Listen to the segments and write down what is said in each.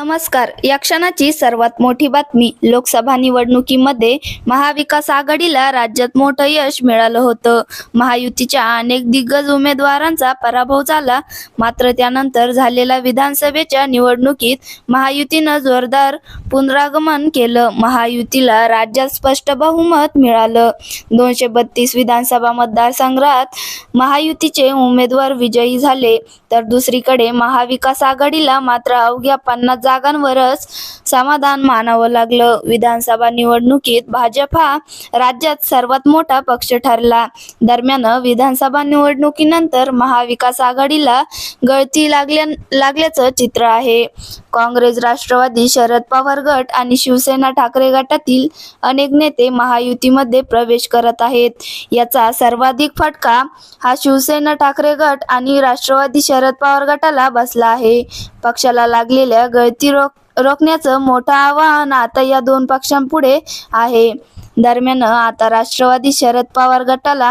नमस्कार. या क्षणाची सर्वात मोठी बातमी लोकसभा निवडणुकीमध्ये महाविकास आघाडीला राज्यात मोठं यश मिळालं होतं. महायुतीच्या अनेक दिग्गज उमेदवारांचा पराभव झाला. मात्र त्यानंतर झालेल्या विधानसभेच्या निवडणुकीत महायुतीनं जोरदार पुनरागमन केलं. महायुतीला राज्यात स्पष्ट बहुमत मिळालं. दोनशे बत्तीस विधानसभा मतदारसंघात महायुतीचे उमेदवार विजयी झाले. तर दुसरीकडे महाविकास आघाडीला मात्र अवघ्या पन्नास जागांवरच समाधान मानावं लागलं. विधानसभा निवडणुकीत भाजप हा राज्यात सर्वात मोठा पक्ष ठरला. दरम्यान विधानसभा निवडणुकीनंतर महाविकास आघाडीला गळती लागल्या लागल्याचं चित्र आहे. काँग्रेस राष्ट्रवादी शरद पवार गट आणि शिवसेना ठाकरे गटातील अनेक नेते महायुतीमध्ये प्रवेश करत आहेत. याचा सर्वाधिक फटका हा शिवसेना ठाकरे गट आणि राष्ट्रवादी शरद पवार गटाला बसला आहे. पक्षाला लागलेल्या गळती रोख रोखण्याचं मोठं आव्हान आता या दोन पक्षांपुढे आहे. दरम्यान आता राष्ट्रवादी शरद पवार गटाला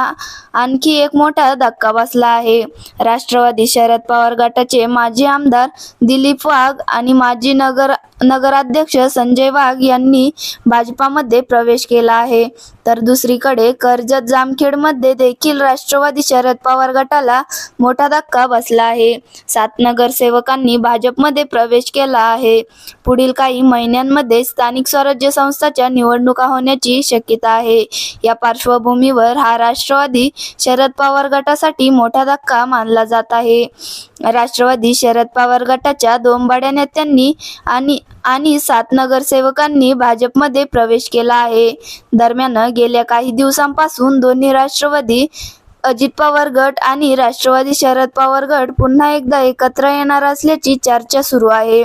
आणखी एक मोठा धक्का बसला आहे. राष्ट्रवादी शरद पवार गटाचे माजी आमदार दिलीप वाघ आणि माजी नगर नगराध्यक्ष संजय वाघ यांनी भाजपामध्ये प्रवेश केला आहे. तर दुसरीकडे कर्जत जामखेडमध्ये देखील राष्ट्रवादी शरद पवार गटाला मोठा धक्का बसला आहे. सात नगरसेवकांनी भाजपमध्ये प्रवेश केला आहे. पुढील काही महिन्यांमध्ये स्थानिक स्वराज्य संस्थाच्या निवडणुका होण्याची शक्यता आहे. या पार्श्वभूमीवर हा राष्ट्रवादी शरद पवार गटासाठी मोठा धक्का मानला जात आहे. राष्ट्रवादी शरद पवार गटाच्या दोनबाड्या नेत्यांनी आणि आणि सात नगरसेवकांनी भाजपमध्ये प्रवेश केला आहे. दरम्यान गेल्या काही दिवसांपासून दोन्ही राष्ट्रवादी अजित पवार गट आणि राष्ट्रवादी शरद पवार गट पुन्हा एकदा एकत्र येणार असल्याची चर्चा सुरू आहे.